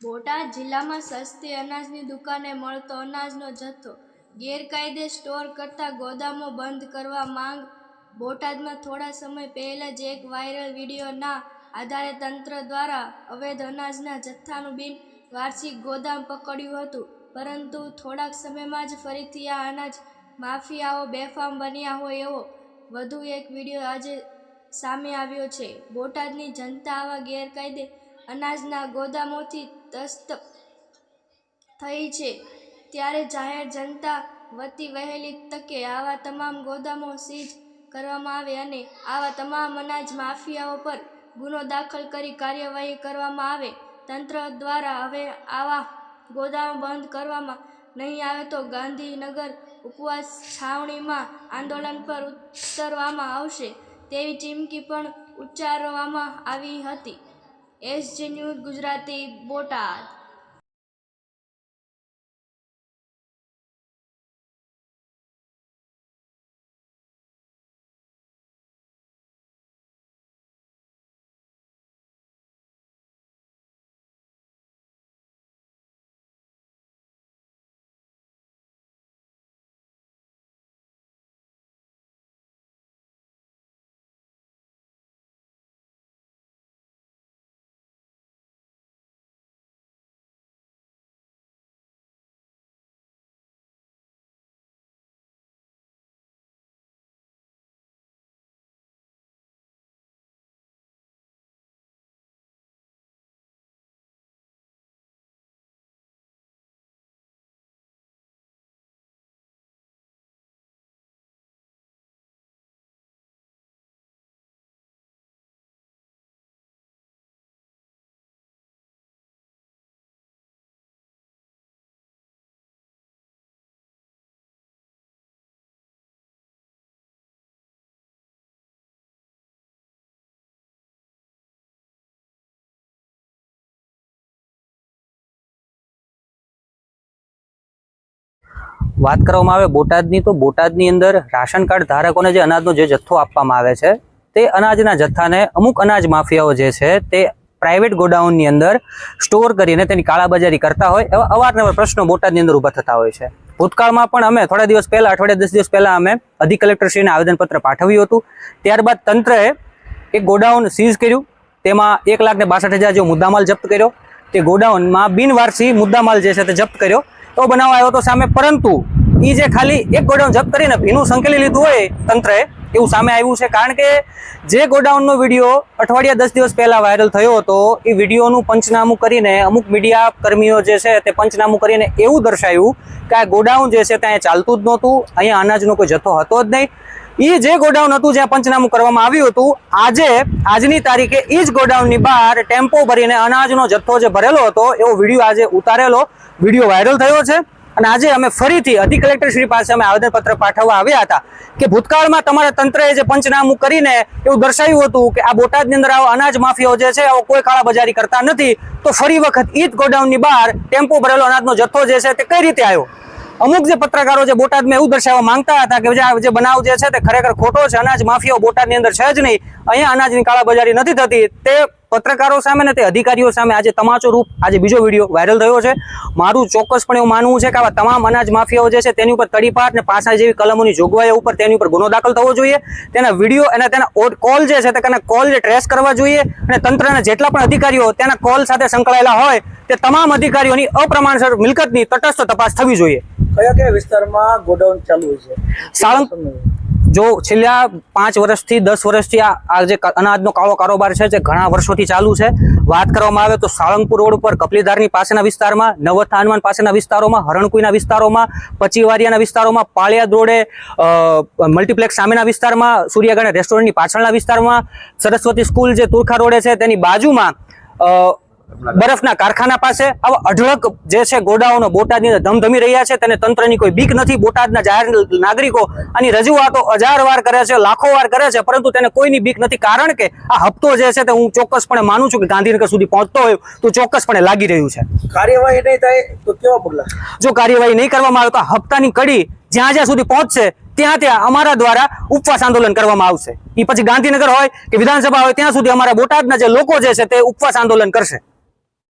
બોટાદ જિલ્લામાં સસ્તી અનાજની દુકાને મળતો અનાજનો જથ્થો ગેરકાયદે સ્ટોર કરતા ગોદામો બંધ કરવા માંગ. બોટાદમાં થોડા સમય પહેલા જ એક વાયરલ વિડીયોના આધારે તંત્ર દ્વારા અવૈધ અનાજના જથ્થાનું બિન વાર્ષિક ગોદામ પકડ્યું હતું. પરંતુ થોડાક સમયમાં જ ફરીથી આ અનાજ માફિયાઓ બેફામ બન્યા હોય એવો વધુ એક વીડિયો આજે સામે આવ્યો છે. બોટાદની જનતા આવા ગેરકાયદે અનાજના ગોદામોથી તસ્ત થઈ છે. ત્યારે જાહેર જનતા વતી વહેલી તકે આવા તમામ ગોદામો સીઝ કરવામાં આવે અને આવા તમામ અનાજ માફિયાઓ પર ગુનો દાખલ કરી કાર્યવાહી કરવામાં આવે. તંત્ર દ્વારા હવે આવા ગોદામ બંધ કરવામાં નહીં આવે તો ગાંધીનગર ઉપવાસ છાવણીમાં આંદોલન પર ઉતરવામાં આવશે તેવી ચીમકી પણ ઉચ્ચારવામાં આવી હતી. SG news Gujarati Botad. વાત કરવામાં આવે બોટાદની, તો બોટાદની અંદર રાશન કાર્ડ ધારકોને જે અનાજનો જે જથ્થો આપવામાં આવે છે, તે અનાજના જથ્થાને અમુક અનાજ માફિયાઓ જે છે, તે પ્રાઇવેટ ગોડાઉનની અંદર સ્ટોર કરીને તેની કાળાબજારી કરતા હોય એવા અવારનવાર પ્રશ્નો બોટાદની અંદર ઊભા થતા હોય છે. ભૂતકાળમાં પણ અમે થોડા દિવસ પહેલા, અઠવાડિયા દસ દિવસ પહેલા અમે અધિક કલેક્ટરશ્રીને આવેદનપત્ર પાઠવ્યું હતું. ત્યારબાદ તંત્રએ એક ગોડાઉન સીઝ કર્યું. તેમાં એક લાખ ને બાસઠ હજાર જેવો મુદ્દામાલ જપ્ત કર્યો. તે ગોડાઉનમાં બિનવારસી મુદ્દામાલ જે છે તે જપ્ત કર્યો. તો બનાવ આવ્યો હતો સામે. પરંતુ એ જે ખાલી એક ગોડાઉન જપ્ત કરીને ભીનું સંકેલી લીધું હોય તંત્રએ એવું સામે આવ્યું છે. કારણ કે જે ગોડાઉનનો વીડિયો અઠવાડિયા દસ દિવસ પહેલાં વાયરલ થયો હતો, એ વિડીયોનું પંચનામું કરીને અમુક મીડિયા કર્મીઓ જે છે તે પંચનામું કરીને એવું દર્શાવ્યું કે આ ગોડાઉન જે છે ત્યાં ચાલતું જ નહોતું, અહીંયા અનાજનો કોઈ જથ્થો હતો જ નહીં. એ જે ગોડાઉન હતું, જ્યાં પંચનામું કરવામાં આવ્યું હતું, આજે, આજની તારીખે એ જ ગોડાઉનની બહાર ટેમ્પો ભરીને અનાજનો જથ્થો જે ભરેલો હતો, એવો વીડિયો આજે ઉતારેલો. વીડિયો વાયરલ થયો છે. અને આજે અમે ફરીથી અધિક કલેક્ટરશ્રી પાસે અમે આવેદનપત્ર પાઠવવા આવ્યા હતા કે ભૂતકાળમાં તમારા તંત્રએ જે પંચનામું કરીને એવું દર્શાવ્યું હતું કે આ બોટાદની અંદર આવા અનાજ માફિયાઓ જે છે, આવો કોઈ કાળાબજારી કરતા નથી, તો ફરી વખત ઈદ ગોડાઉનની બહાર ટેમ્પો ભરેલો અનાજનો જથ્થો જે છે તે કઈ રીતે આવ્યો? અમુક જે પત્રકારો જે બોટાદમાં એવું દર્શાવવા માંગતા હતા કે જે બનાવ જે છે તે ખરેખર ખોટો છે, અનાજ માફિયાઓ બોટાદની અંદર છે જ નહીં, અહીંયા અનાજની કાળાબજારી નથી થતી, તે પત્રકારો સામે ને તે અધિકારીઓ સામે આજે તમાચો રૂપ આજે બીજો વીડિયો વાયરલ થયો છે. મારું ચોક્કસપણે એવું માનવું છે કે આવા તમામ અનાજ માફિયાઓ જે છે તેની ઉપર તડીપાર ને પાસા જેવી કલમોની જોગવાઈઓ ઉપર તેની ઉપર ગુનો દાખલ થવો જોઈએ. તેના વીડિયો અને તેના કોલ જે છે તેના કોલ ટ્રેસ કરવા જોઈએ અને તંત્રના જેટલા પણ અધિકારીઓ તેના કોલ સાથે સંકળાયેલા હોય તે તમામ અધિકારીઓની અપ્રમાણસર મિલકતની તટસ્થ તપાસ થવી જોઈએ. કયા કયા વિસ્તારમાં ગોડાઉન ચાલુ છે? સાળંગ જો છેલ્લા પાંચ વર્ષથી, દસ વર્ષથી આ જે અનાજનો કાળો કારોબાર છે, જે ઘણા વર્ષોથી ચાલુ છે, વાત કરવામાં આવે તો સાળંગપુર રોડ ઉપર કપલીધારની પાસેના વિસ્તારમાં, નવથ હનુમાન પાસેના વિસ્તારોમાં, હરણકુઈના વિસ્તારોમાં, પચીવારિયાના વિસ્તારોમાં પાળિયાદ રોડે મલ્ટીપ્લેક્સ સામેના વિસ્તારમાં, સૂર્યાગઢ રેસ્ટોરન્ટની પાછળના વિસ્તારમાં, સરસ્વતી સ્કૂલ જે તુરખા રોડે છે, તેની બાજુમાં બરફના કારખાના પાસે આવા અઢળક જે છે ગોડાઓનો બોટાદની અંદર ધમધમી રહ્યા છે. તેને તંત્રની કોઈ બીક નથી. બોટાદના જાહેર નાગરિકો આની રજૂઆતો હજાર વાર કરે છે લાખો વાર કરે છે પરંતુ તેને કોઈની બીક નથી. કારણ કે આ હપ્તો જે છે તે હું ચોક્કસપણે માનું છું કે ગાંધીનગર સુધી પહોંચતો હોય તો ચોક્કસપણે લાગી રહ્યું છે. કાર્યવાહી નહીં થાય તો કેવા પગલા? જો કાર્યવાહી નહીં કરવામાં આવે તો હપ્તાની કડી જ્યાં જ્યાં સુધી પહોંચશે ત્યાં ત્યાં અમારા દ્વારા ઉપવાસ આંદોલન કરવામાં આવશે. એ પછી ગાંધીનગર હોય કે વિધાનસભા હોય ત્યાં સુધી અમારા બોટાદના જે લોકો જે છે તે ઉપવાસ આંદોલન કરશે.